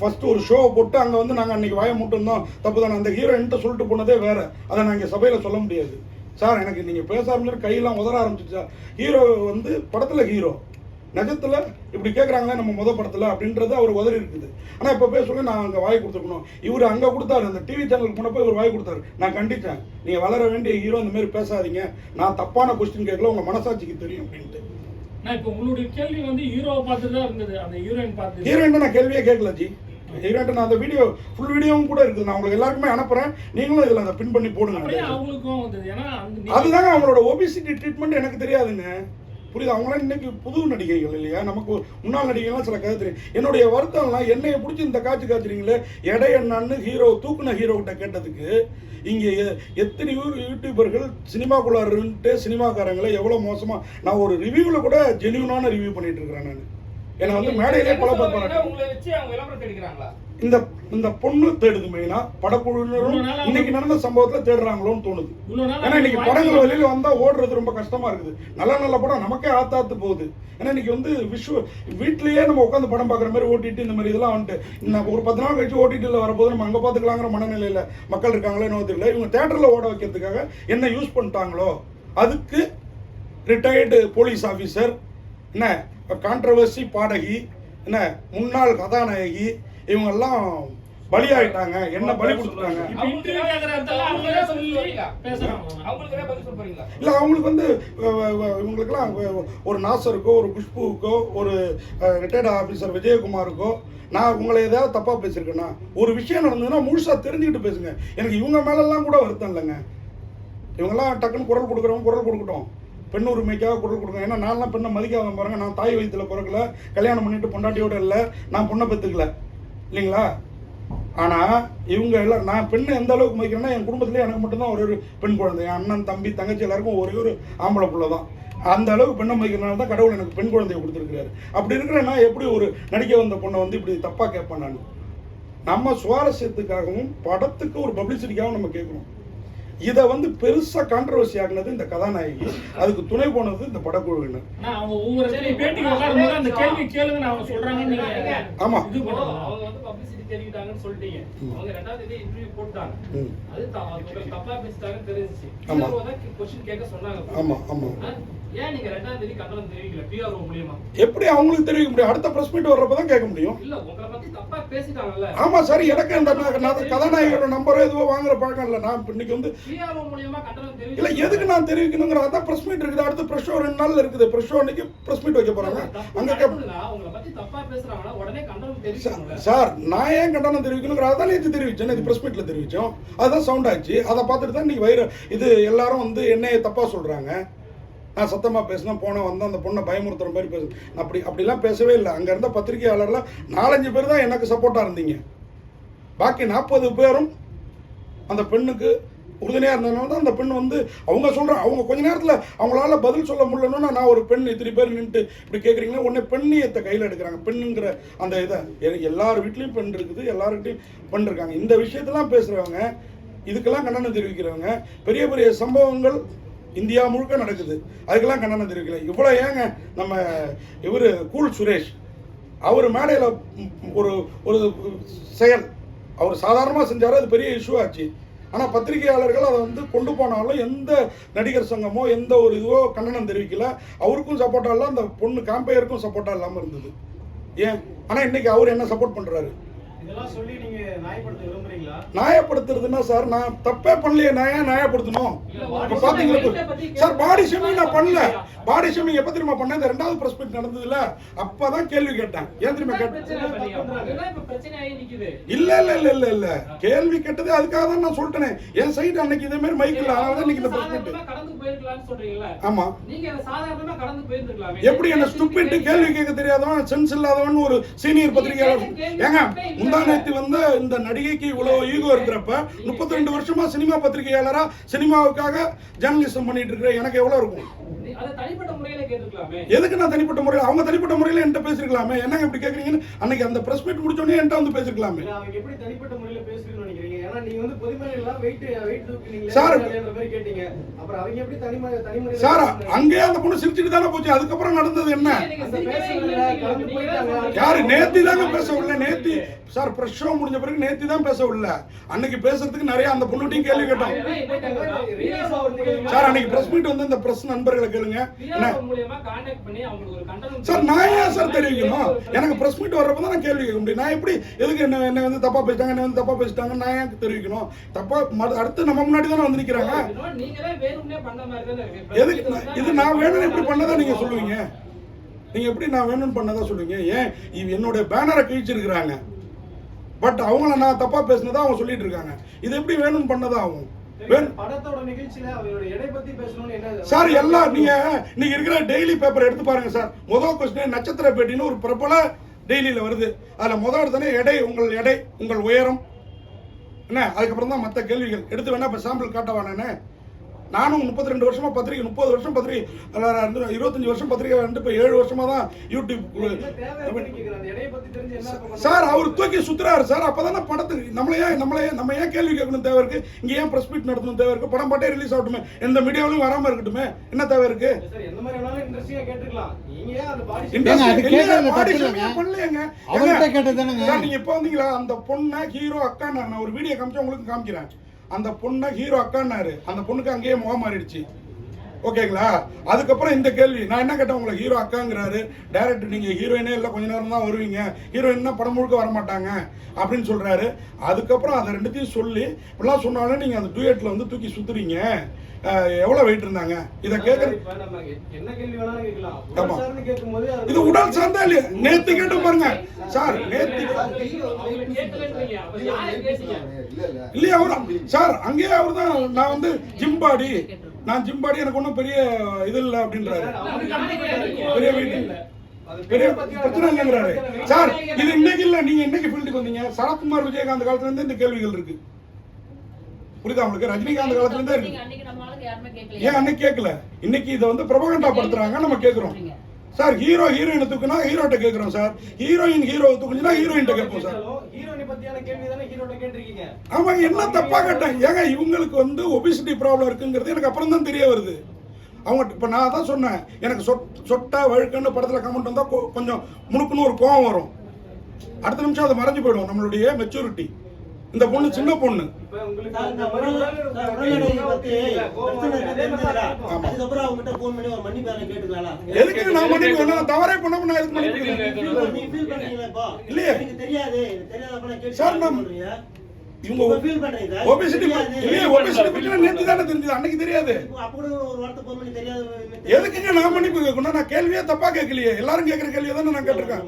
ஃபஸ்ட்டு ஒரு ஷோ போட்டு அங்கே வந்து நாங்கள் அன்றைக்கி வாய மூட்டிருந்தோம் தப்பு தானே. அந்த ஹீரோ சொல்லிட்டு போனதே வேறு. அதை நான் இங்கே சபையில் சொல்ல முடியாது. சார் எனக்கு நீங்கள் பேச ஆரம்பிச்சு கையெல்லாம் உதற ஆரம்பிச்சிச்சு சார் ஹீரோ வந்து படத்தில் ஹீரோ நிஜத்தில் இப்படி கேட்குறாங்களே நம்ம முத படத்தில் அப்படின்றது அவர் உதறி இருக்குது. ஆனால் இப்போ பேச சொல்லி நான் அங்கே வாய் கொடுத்துருக்கணும். இவர் அங்கே கொடுத்தாரு அந்த டிவி சேனலுக்கு போனப்போ இவர் வாய் கொடுத்தாரு. நான் கண்டிச்சேன். நீங்கள் வளர வேண்டிய ஹீரோ இந்த மாதிரி பேசாதீங்க. நான் தப்பான கொஸ்டின் கேட்கல உங்கள் மனசாட்சிக்கு தெரியும் அப்படின்ட்டு. நான் இப்போ உங்களுடைய கேள்வி வந்து ஹீரோவை பார்த்து தான் இருந்தது. அந்த ஹீரோயின் பார்த்து. ஹீரோயின் நான் கேள்வியே கேட்கல ஜி. ஹீரோயின் நான் அந்த வீடியோ ஃபுல் வீடியோவும் கூட இருக்குது. நான் உங்களுக்கு எல்லாருக்குமே அனுப்புறேன். நீங்களும் இதில் அதை பின் பண்ணி போடுங்க. அவங்களுக்கும் வந்தது. ஏன்னா அந்த அதுதாங்க அவங்களோட ஒபிசிட்டி ட்ரீட்மெண்ட் எனக்கு தெரியாதுங்க. புரியுது? அவங்களாம் இன்னைக்கு புது நடிகைகள் இல்லையா? நமக்கு முன்னாள் நடிகைகள்லாம் சில கதை தெரியும். என்னுடைய வருத்தம்லாம் என்னைய பிடிச்சி இந்த காட்சி காய்ச்சிறீங்களே எடை என்னன்னு ஹீரோ தூக்குன ஹீரோ கிட்ட கேட்டதுக்கு இங்கே எ- எத்தனை யூ- யூடியூபர்கள் சினிமாக்குள்ளாருன்ட்டு சினிமாக்காரங்களை எவ்வளோ மோசமாக நான் ஒரு ரிவ்யூவில் கூட ஜெனியூனான ரிவ்யூ பண்ணிட்டு இருக்கிறேன் நான். ஏன்னா வந்து மேடையிலே பல பேர் இந்த இந்த பொண்ணு தேடுது மெயினா. படக்குழுவினரும் இன்னைக்கு நடந்த சம்பவத்துல தேடுறாங்களோன்னு தோணுது. ஏன்னா இன்னைக்கு படங்கள் வெளியில வந்தா ஓடுறது ரொம்ப கஷ்டமா இருக்குது. நல்ல நல்ல படம் நமக்கே ஆத்தாத்து போகுது. ஏன்னா இன்னைக்கு வந்து விஷுவ வீட்லயே நம்ம உட்காந்து படம் பார்க்குற மாதிரி ஓட்டிட்டு இந்த மாதிரி இதெல்லாம் வந்துட்டு இன்னும் ஒரு பத்து நாள் கழிச்சு ஓட்டிட்டுல வரும்போது நம்ம அங்க பாத்துக்கலாங்கிற மனநிலையில மக்கள் இருக்காங்களோ தெரியல. இவங்க தேட்டர்ல ஓட வைக்கிறதுக்காக என்ன யூஸ் பண்ணிட்டாங்களோ அதுக்கு ரிட்டையர்டு போலீஸ் ஆஃபீஸர் என்ன கான்ட்ரவர்சி பாடகி என்ன முன்னாள் கதாநாயகி இவங்கெல்லாம் பலியாயிட்டாங்க. என்ன பலி கொடுத்துட்டாங்க? இல்லை அவங்களுக்கு வந்து அஹ், ஒரு நாசருக்கோ ஒரு குஷ்புவுக்கோ ஒரு ரிட்டையர்ட் ஆஃபீஸர் விஜயகுமாருக்கோ நான் உங்களை ஏதாவது தப்பாக பேசியிருக்கேன்னா ஒரு விஷயம் நடந்ததுன்னா முழுசாக தெரிஞ்சுக்கிட்டு பேசுங்க. எனக்கு இவங்க மேலெல்லாம் கூட வருத்தம் இல்லைங்க. இவங்கெல்லாம் டக்குன்னு குரல் கொடுக்குறவங்க குரல் கொடுக்கட்டும். பெண் உரிமைக்காக குரல் கொடுக்கணும் ஏன்னா நான்லாம் பெண்ணை மதிக்காத பாருங்க. நான் தாய் வயித்துல பிறக்கல. கல்யாணம் பண்ணிட்டு பொண்டாட்டியோட இல்லை. நான் பொண்ணை பெற்றுக்கல இல்லைங்களா? ஆனால் இவங்க எல்லாம் நான் பெண்ணை எந்த அளவுக்கு மதிக்கிறேன்னா என் குடும்பத்திலே எனக்கு மட்டும்தான் ஒரு ஒரு பெண் குழந்தை. என் அண்ணன் தம்பி தங்கச்சி எல்லாருக்கும் ஒரே ஒரு ஆம்பளை பிள்ளை தான் அந்த அளவுக்கு பெண்ணை மதிக்கிறனால தான் கடவுள் எனக்கு பெண் குழந்தையை கொடுத்துருக்காரு அப்படி இருக்கிற நான் எப்படி ஒரு நடிக்க வந்த பொண்ணை வந்து இப்படி தப்பாக கேட்பேன் நான்? நம்ம சுவாரஸ்யத்துக்காகவும் படத்துக்கு ஒரு பப்ளிசிட்டிக்காகவும் நம்ம கேட்கணும். இதை வந்து பெருசா கான்ட்ரவர்சி ஆகினது இந்த கதாநாயகி. அதுக்கு துணை போனது இந்த படக்குழுவினர். நான் அவங்க ஒவ்வொரு இடத்துலயும் பேட்டிக்கு உட்காரும் போது அந்த கேள்வி கேளுங்க அவங்க சொல்றாங்கன்னு நீங்க ஆமா. இது இப்போ பண்ணுங்க அவங்க வந்து பப்ளிசிட்டி தெரிவிட்டாங்கன்னு சொல்லிட்டீங்க. அவங்க ரெண்டாவது தேதி இன்டர்வியூ போட்டாங்க. ம். அது த- அவங்க தப்பா பேசிட்டாங்கன்னு தெரிஞ்சிச்சு. ஆமா. ஆமா ஆமா. எப்படி அவங்களுக்கு தெரிவிக்க முடியும்? அடுத்த பிரஸ் மீட் வர்றப்ப தான் கேட்க முடியும். தப்பா ஆமா சார் எனக்கு அந்த கதாநாயகரோட நம்பரோ எதுவோ வாங்குற பழக்கம் இல்லை. நான் இன்னைக்கு வந்து இல்ல எதுக்கு நான் தெரிவிக்கணுங்கிற அதான் பிரஸ் மீட் இருக்குது. அடுத்து பிரஸ் ஷோ ரெண்டு நாள்ல இருக்குது. பிரஸ் ஷோ அன்னைக்கு பிரஸ் மீட் வைக்க போறாங்க. தப்பு அங்க தப்பா சார் நான் ஏன் கண்டனம் தெரிவிக்கணுங்கிற அதான் நேற்று தெரிவிச்சேன். நேற்று ப்ரெஸ் மீட்டில் தெரிவித்தோம் அதுதான் சவுண்ட் ஆச்சு. அதை பார்த்துட்டு தான் இன்னைக்கு வைர இது எல்லாரும் வந்து என்னைய தப்பாக சொல்கிறாங்க நான் சத்தமாக பேசினேன் போனேன் வந்தால் அந்த பொண்ணை பயமுறுத்துற மாதிரி பேசு அப்படி அப்படிலாம் பேசவே இல்லை. அங்கே இருந்த பத்திரிகையாளர்லாம் நாலஞ்சு பேர் தான் எனக்கு சப்போர்ட்டாக இருந்தீங்க. பாக்கி நாற்பது பேரும் அந்த பெண்ணுக்கு உறுதுணையாக இருந்ததுனால தான் அந்த பெண் வந்து அவங்க சொல்கிற அவங்க கொஞ்ச நேரத்தில் அவங்களால பதில் சொல்ல முடியலன்னா நான் ஒரு பெண் இத்தனை பேர் நின்றுட்டு இப்படி கேட்குறீங்களா உடனே பெண்ணியத்தை கையில் எடுக்கிறாங்க? பெண்ணுங்கிற அந்த இதை எ- எல்லார் வீட்லேயும் பெண் இருக்குது எல்லாருக்கிட்டையும் பெண் இருக்காங்க. இந்த விஷயத்தெல்லாம் பேசுகிறவங்க இதுக்கெல்லாம் கண்டனம் தெரிவிக்கிறவங்க பெரிய பெரிய சம்பவங்கள் இந்தியா முழுக்க நடக்குது. அதுக்கெல்லாம் கண்டனம் தெரிவிக்கல. இவ்வளோ ஏங்க நம்ம இவர் கூல் சுரேஷ். அவர் மேடையில் ஒரு ஒரு செயல். அவர் சாதாரணமாக செஞ்சார் அது பெரிய இஷ்யூ ஆச்சு. ஆனால் பத்திரிகையாளர்கள் அதை வந்து கொண்டு போனாலும் எந்த நடிகர் சங்கமோ எந்த ஒரு இதுவோ கண்டனம் தெரிவிக்கல. அவருக்கும் சப்போர்ட்டாக இல்லை அந்த பொண்ணு காம்பையருக்கும் சப்போர்ட்டாக இல்லாமல் இருந்தது. ஏன்? ஆனால் இன்றைக்கி அவர் என்ன சப்போர்ட் பண்ணுறாரு நியாயப்படுத்துறதுன்னா சார் நான் தப்பே பண்ணலையே நான் ஏன் நியாயப்படுத்தணும்? இப்போ பார்த்தீங்களா சார் பாடி ஷேமிங் நான் பண்ணல. பாடி ஷேமிங் எப்போ தெரியுமா பண்ணேன்? இந்த ரெண்டாவது ப்ரெஸ் மீட் நடந்ததுல. அப்போ தான் கேள்வி கேட்டேன். ஏன் தெரியுமா கேட்டேன்? இல்ல இல்ல இல்ல இல்ல இல்ல. கேள்வி கேட்டது அதுக்காக தான் நான் சொல்லிட்டேனே. என் சைடு அன்னைக்கு இதே மாதிரி மைக்கில் அதனால தான் இன்னைக்கு இந்த பிரஸ் மீட் ஆமா. எப்படி என்ன ஸ்டூபிட் கேள்வி கேட்க தெரியாதவன் சென்ஸ் இல்லாதவன் ஒரு சீனியர் பத்திரிகையாளர். ஏங்க முந்தா நேத்து வந்து இந்த நடிகைக்கு இவ்வளவு ஈகோ இருக்கிறப்ப முப்பத்தி ரெண்டு வருஷமா சினிமா பத்திரிகையாளரா சினிமாவுக்காக ஜேர்னலிசம் பண்ணிட்டு இருக்கிற எனக்கு எவ்வளவு இருக்கும்? எதுக்கு நான் தனிப்பட்ட முறையில்? அவங்க தனிப்பட்ட முறையில் என்கிட்ட பேசிருக்கலாமே என்னங்க இப்படி கேட்குறீங்கன்னு அன்னைக்கு அந்த பிரஸ் மீட் முடிச்சோடனே என்கிட்ட வந்து பேசிருக்கலாமே எப்படி தனிப்பட்ட முறையில பேசுறீங்கன்னு நினைக்கிறீங்க? சார். அங்கேயே அந்த பொண்ணு சிரிச்சுட்டு தானே போச்சு. அதுக்கப்புறம் நடந்தது என்ன. யாரு? நேத்தி தாங்க பேச விடல. நேத்தி சார் பிரஸ் ஷோ முடிஞ்ச பிறகு நேத்தி தான் பேச விடல அன்னைக்கு பேசுறதுக்கு நிறைய அந்த பொண்ணுட்டையும் கேள்வி கேட்டோம் சார் அன்னைக்கு பிரஸ் மீட் வந்து இந்த பிரஸ் நண்பர்களை கேளுங்க சார் நான் ஏன் சார் தெரிவிக்கணும் எனக்கு பிரஸ் மீட் வர்றப்ப தான் நான் கேள்வி கேட்க முடியும் நான் எப்படி எதுக்கு என்ன என்ன வந்து தப்பா பேசிட்டாங்க என்ன வந்து தப்பா பேசிட்டாங்க நான் ஏன் தெரிவிக்கணும் தப்பா அடுத்து நம்ம முன்னாடி தானே வந்து நிக்கிறாங்க எதுக்கு இது நான் வேணும்னு இப்படி பண்ணதா நீங்க சொல்லுவீங்க நீங்க எப்படி நான் வேணும்னு பண்ணதா சொல்லுவீங்க ஏன்? இது என்னோட பேனரை கிழிச்சிருக்கிறாங்க. பட் அவங்கள நான் தப்பா பேசினதா அவங்க சொல்லிட்டு இருக்காங்க. இது எப்படி வேணும்னு பண்ணதா ஆகும் வேணும் படத்தோட நிகழ்ச்சியில அவரோட எடை பத்தி பேசணும்னு என்ன சார் எல்லாம் நீங்க நீங்க இருக்கிற டெய்லி பேப்பர் எடுத்து பாருங்க சார். முதல் கொஸ்டின் நட்சத்திர பேட்டின்னு ஒரு பிரபல டெய்லியில வருது. அதுல முதல் எடுத்தோடனே எடை உங்கள் எடை உங்கள் உயரம். என்ன? அதுக்கப்புறம் தான் மற்ற கேள்விகள். எடுத்து வேணா இப்போ சாம்பிள் காட்டவானே நானும் முப்பத்தி ரெண்டு வருஷமா பத்திரிக்கை முப்பது வருஷம் ரெண்டு இருபத்தஞ்சு வருஷம் பத்திரிக்கை வந்து இப்போ ஏழு வருஷமா தான் யூடியூப் சார் அவர் தூக்கி சுத்துறாரு சார். அப்பதானே படத்துக்கு நம்மள ஏன் நம்மள ஏன் நம்ம ஏன் கேள்வி கேட்கணும் தேவை இருக்கு? இங்க ஏன் பிரஸ் மீட் நடத்தணும் தேவை இருக்கு? படம் பாட்டே ரிலீஸ் ஆகட்டுமே. எந்த மீடியாவிலும் வராம இருக்கட்டுமே. என்ன தேவை இருக்கு? நீங்க இப்ப வந்தீங்களா? அந்த பொண்ணை ஹீரோ அக்கா நான் ஒரு வீடியோ காமிச்சு உங்களுக்கு காமிக்கிறேன். அந்த பொண்ணை ஹீரோ அக்கான்னாரு. அந்த பொண்ணுக்கு அங்கேயே முகம் மாறிடுச்சு. ஓகேங்களா? அதுக்கப்புறம் இந்த கேள்வி. நான் என்ன கேட்டேன்? உங்களை ஹீரோ அக்காங்கிறாரு. டேரக்டர் நீங்கள் ஹீரோயினே இல்லை கொஞ்ச நேரம் தான் வருவீங்க. ஹீரோயின்னா படம் முழுக்க வர மாட்டாங்க அப்படின்னு சொல்கிறாரு அதுக்கப்புறம் அதை ரெண்டுத்தையும் சொல்லி இப்படிலாம் சொன்னாலும் நீங்கள் அந்த டூயட்டில் வந்து தூக்கி சுற்றுறீங்க அஹ், எவ்வளவு வெயிட் இருந்தாங்க? இதை அது இது உடல் சார்ந்தா இல்லையா? நேத்து கேட்டு பாருங்க. சார் நேத்து இல்லையா? அவர் சார் அங்கேயே அவர் தான் நான் வந்து ஜிம் பாடி நான் ஜிம் பாடி எனக்கு ஒன்றும் பெரிய இது இல்லை அப்படின்றாரு. பெரிய வீடு இல்லை. பெரிய பிரச்சனை இல்லைங்கிறாரு சார் இது இன்னைக்கு இல்ல நீங்க இன்னைக்கு ஃபீல்டுக்கு வந்தீங்க. சரத்குமார் விஜயகாந்த் காலத்துல இருந்து இந்த கேள்விகள் இருக்கு. புரியுதா உங்களுக்கு? ரஜினிகாந்த் காலத்துல இருந்தே இருக்கு. ஏன் அன்னைக்கு கேட்கல இன்னைக்கு இதை வந்து பிரபகண்டா படுத்துறாங்க நம்ம கேட்கிறோம் சார் ஹீரோ ஹீரோயினை தூக்குனா ஹீரோட்ட கேட்கிறோம் சார். ஹீரோயின் ஹீரோ தூக்குச்சுன்னா ஹீரோயின்ட்ட கேட்போம் சார். ஹீரோயினை பத்தியான கேள்வி தானே ஹீரோட்ட கேட்டிருக்கீங்க? அவங்க என்ன தப்பா கேட்டாங்க ஏங்க இவங்களுக்கு வந்து ஒபிசிட்டி ப்ராப்ளம் இருக்குங்கிறது எனக்கு அப்புறம் தான் தெரிய வருது. அவங்க இப்போ நான் தான் சொன்னேன். எனக்கு சொட் சொட்டா வழுக்குன்னு படத்தில் கமெண்ட் வந்தால் கொஞ்சம் முணுக்குன்னு ஒரு கோவம் வரும். அடுத்த நிமிஷம் அது மறைஞ்சு போயிடும் நம்மளுடைய மெச்சூரிட்டி இந்த பொண்ணு சின்ன பொண்ணு பத்தி? எதுக்கு நான் மன்னிப்பு? நான் தவறே பண்ணாம நான் எதுக்கு மன்னிப்பு? இல்லையே. தெரியாது சார், நான். இவங்க. ஒபிசிட்டி தெரியாது. இல்லையே ஒபிசிட்டி பற்றி நேற்று தானே தெரிஞ்சது அன்னைக்கு தெரியாது அப்ப கூட ஒரு வார்த்தை தெரியாது எதுக்குங்க நான் மன்னிப்பு கேட்கணும் நான் கேள்வியே தப்பா கேட்கலையே. எல்லாரும் கேட்குற கேள்வியை தானே நான் கேட்டிருக்கேன்.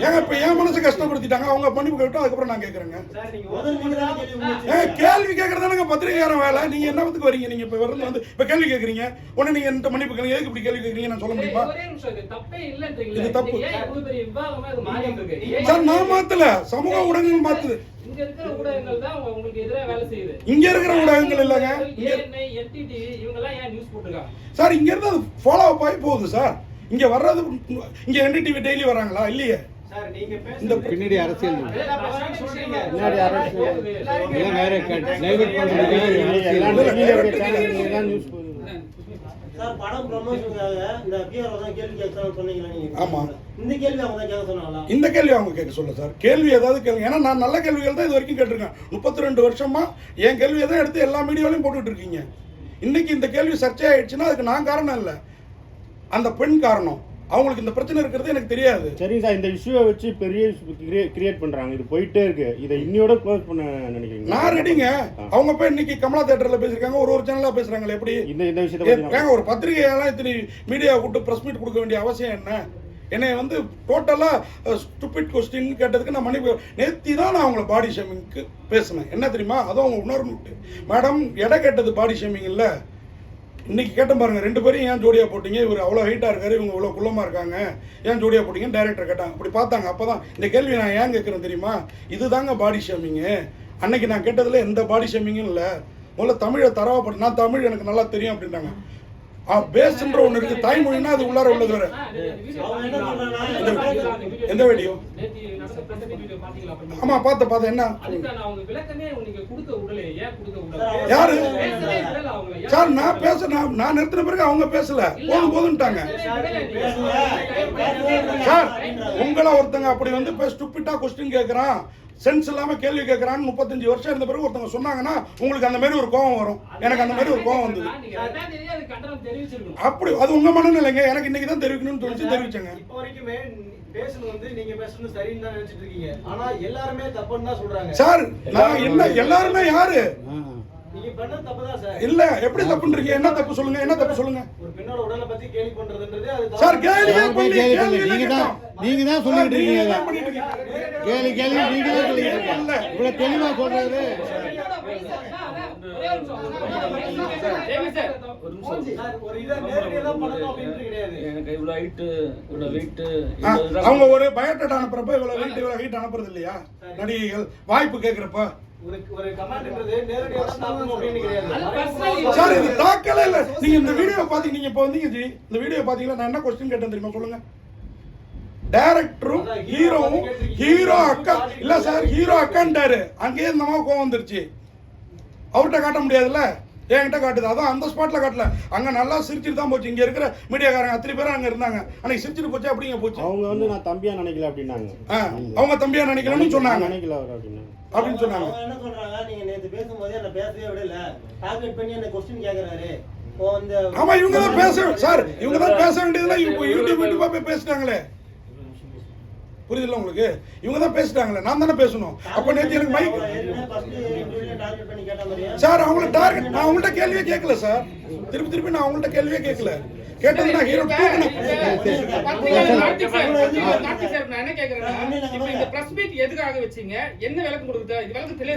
ஏங்க இப்போ என் மனசு கஷ்டப்படுத்திட்டாங்க. அவங்க மன்னிப்பு கேட்டோம் அதுக்கப்புறம் நான் கேட்குறேங்க. கேள்வி உங்களுக்கு ஏன் கேள்வி கேட்கறதானங்க பத்திரிகையாரன் வேலை. நீங்க என்ன பத்துக்கு வரீங்க? நீங்க இப்ப வரது வந்து இப்ப கேள்வி கேக்குறீங்க உடனே நீங்க என்கிட்ட மன்னிப்பு கேளுங்க. எதுக்கு இப்படி கேள்வி கேக்குறீங்க நான் சொல்ல முடியுமா? இது தப்பே சார் நான் மாத்தல. சமூக ஊடகங்கள் மாத்துது. இங்க இருக்கிற ஊடகங்கள் தான் உங்க- உங்களுக்கு எதிராக வேலை செய்யுது. இங்க இருக்கிற ஊடகங்கள் இல்லைங்க. இங்க ஏஎன்ஐ என்டிடி இவங்க எல்லாம் ஏன் நியூஸ் போட்டுருக்காங்க? சார் இங்க இருந்து அது ஃபாலோ அப் ஆகி போகுது சார். இங்க வர்றது இங்க என்டிடிவி டெய்லி வராங்களா? இல்லையே. சார் நீங்க இந்த பின்னாடி அரசியல். பின்னாடி சார் படம் ப்ரமோஷனுக்காக இந்த தான் கேள்வி கேட்கறான்னு சொன்னீங்களா நீங்க? ஆமா. இந்த கேள்வி அவங்க தான் கேட்க சொன்னாங்களா? இந்த கேள்வி அவங்க கேட்க சொல்ல சார். கேள்வி ஏதாவது கேளுங்க. ஏன்னா நான் நல்ல கேள்விகள் தான் இது வரைக்கும் கேட்டிருக்கேன். முப்பத்தி ரெண்டு வருஷமா என் கேள்வியை தான் எடுத்து எல்லா மீடியாவிலையும் போட்டுட்டு இருக்கீங்க. இன்னைக்கு இந்த கேள்வி சர்ச்சை ஆயிடுச்சுன்னா அதுக்கு நான் காரணம் இல்லை. அந்த பெண் காரணம். அவங்களுக்கு இந்த பிரச்சனை இருக்கிறது எனக்கு தெரியாது. சரிங்க சார் இந்த இஷ்யூவை வச்சு பெரிய கிரியேட் பண்றாங்க. இது போயிட்டே இருக்கு. இதை இன்னையோட க்ளோஸ் பண்ண நினைக்கிறீங்க நான் ரெடிங்க அவங்க போய் இன்னைக்கு கமலா தேட்டர்ல பேசியிருக்காங்க. ஒரு ஒரு சேனலா பேசுறாங்களே எப்படி? இந்த இந்த விஷயத்தை ஒரு பத்திரிகையெல்லாம் இத்தனை மீடியா கூட்டு பிரஸ் மீட் கொடுக்க வேண்டிய அவசியம் என்ன? என்னை வந்து டோட்டலாக ஸ்டூபிட் கொஸ்டின் கேட்டதுக்கு நான் மன்னிப்பு நேத்தி தான் நான் அவங்கள பாடி ஷேமிங்க்கு பேசினேன். என்ன தெரியுமா? அதுவும் அவங்க உணர்வு மேடம் எடை கேட்டது பாடி ஷேமிங் இல்லை. இன்றைக்கி கேட்டேன் பாருங்க ரெண்டு பேரும் ஏன் ஜோடியா போட்டீங்க? இவர் அவ்வளோ ஹைட்டாக இருக்காரு இவங்க இவ்வளோ குள்ளமாக இருக்காங்க. ஏன் ஜோடியா போட்டீங்கன்னு டேரக்டர் கேட்டாங்க அப்படி பார்த்தாங்க. அப்போ தான் இந்த கேள்வி நான் ஏன் கேட்குறேன் தெரியுமா? இதுதாங்க பாடி ஷேமிங்கு அன்னைக்கு நான் கேட்டதில் எந்த பாடி ஷேமிங்கும் இல்லை. முதல்ல தமிழை தரவா நான் தமிழ் எனக்கு நல்லா தெரியும் அப்படின்றாங்க பேஸ்ன்ற ஒன்று இருக்கு தாய்மொழின்னா அது உள்ளார உள்ளது வேற. எந்த சொல்றாங்க வீடியோ? ஆமா பார்த்த பார்த்த என்ன? யாரு? சார் நான் பேச நான் நான் நிறுத்தின பிறகு அவங்க பேசல. போதும் போதுன்ட்டாங்க சார் உங்களை ஒருத்தங்க அப்படி வந்து இப்போ கொஸ்டின் கேட்குறான் சென்ஸ் இல்லாம கேள்வி கேட்குறான்னு முப்பத்தஞ்சு வருஷம் இருந்த பிறகு ஒருத்தங்க சொன்னாங்கன்னா உங்களுக்கு அந்த மாதிரி ஒரு கோவம் வரும். எனக்கு அந்த மாதிரி ஒரு கோவம் வந்தது. தெரிவிச்சிருக்கணும் அப்படி அது உங்க மனநிலைங்க. எனக்கு இன்னைக்கு தான் தெரிவிக்கணும்னு தோணுச்சு தெரிவிச்சேங்க. இப்போ வரைக்குமே பேசுனது வந்து நீங்க பேசுறது சரின்னு தான் நினைச்சிட்டு இருக்கீங்க. ஆனா எல்லாருமே தப்புன்னு தான் சொல்றாங்க. சார் நான் என்ன எல்லாருமே யாரு? இல்ல எப்படி தப்புன்றீங்க? என்ன தப்பு சொல்லுங்க என்ன தப்பு சொல்லுங்க? ஒரு பெண்ணோட உடலை பத்தி கேள்வி பண்றதுன்றது அது தப்பு. சார் கேள்வி. நீங்க தான் நீங்க தான் சொல்லிட்டு இருக்கீங்க. கேள்வி கேள்வி நீங்க தான் சொல்லிட்டு இருக்கீங்க. இவ்வளவு தெளிவா வெயிட்டு அவங்க ஒரு பயோடேட்டா அனுப்புறப்ப இவ்வளவு வெயிட் இவ்வளவு ஹைட் அனுப்புறது இல்லையா? நடிகைகள் வாய்ப்பு personal. சார் இது தாக்கல இல்ல. நீங்க இந்த வீடியோ பாத்தீங்க நீங்க இப்ப வந்தீங்க ஜி. இந்த வீடியோ பாத்தீங்களா நான் என்ன கொஸ்டின் கேட்டேன் தெரியுமா? சொல்லுங்க. டைரக்டரும் ஹீரோவும் ஹீரோ அக்கா இல்ல சார் ஹீரோ அக்கான்ட்டாரு. அங்கேயே இந்த மாதிரி கோவம் வந்துருச்சு. அவர்கிட்ட காட்ட முடியாதுல்ல? என்கிட்ட காட்டுது. அதான் அந்த ஸ்பாட்ல காட்டல. அங்க நல்லா சிரிச்சுட்டு தான் போச்சு. இங்க இருக்கிற மீடியாக்காரங்க அத்தனை பேரும் அங்க இருந்தாங்க. அன்னைக்கு சிரிச்சுட்டு போச்சு? அப்படிங்க போச்சு. அவங்க வந்து நான் தம்பியா நினைக்கல அப்படின்னாங்க. அவங்க தம்பியா நினைக்கலன்னு சொன்னாங்க. நான் நினைக்கல அவர் அப்படின்னாங்க. அப்படின்னு சொன்னாங்க. என்ன சொல்றாங்க நீங்க நேத்து பேசும்போதே என்ன பேசவே விடல. டார்கெட் பண்ணி என்ன கொஸ்டின் கேக்குறாரு. ஆமா இவங்க தான் பேச சார் இவங்க தான் பேச வேண்டியதுல இப்போ யூடியூப் யூடியூபா போய் பேசிட்டாங்களே. புரியுதுல்ல உங்களுக்கு? இவங்க தான் பேசிட்டாங்களே நான் தானே பேசணும். அப்ப நேத்து எனக்கு மைக் டார்கெட் பண்ணி கேட்ட மாதிரியா சார் அவங்கள டார்கெட் நான் அவங்கள்ட்ட கேள்வியே கேட்கல சார். திருப்பி திருப்பி நான் அவங்கள்ட்ட கேள்வியே கேட்கல. கேட்டது நான் ஹீரோ என்ன மீட் எதுக்காக வச்சீங்க? என்ன விளக்கம் கொடுக்குது? விளக்கம் தெளிவா.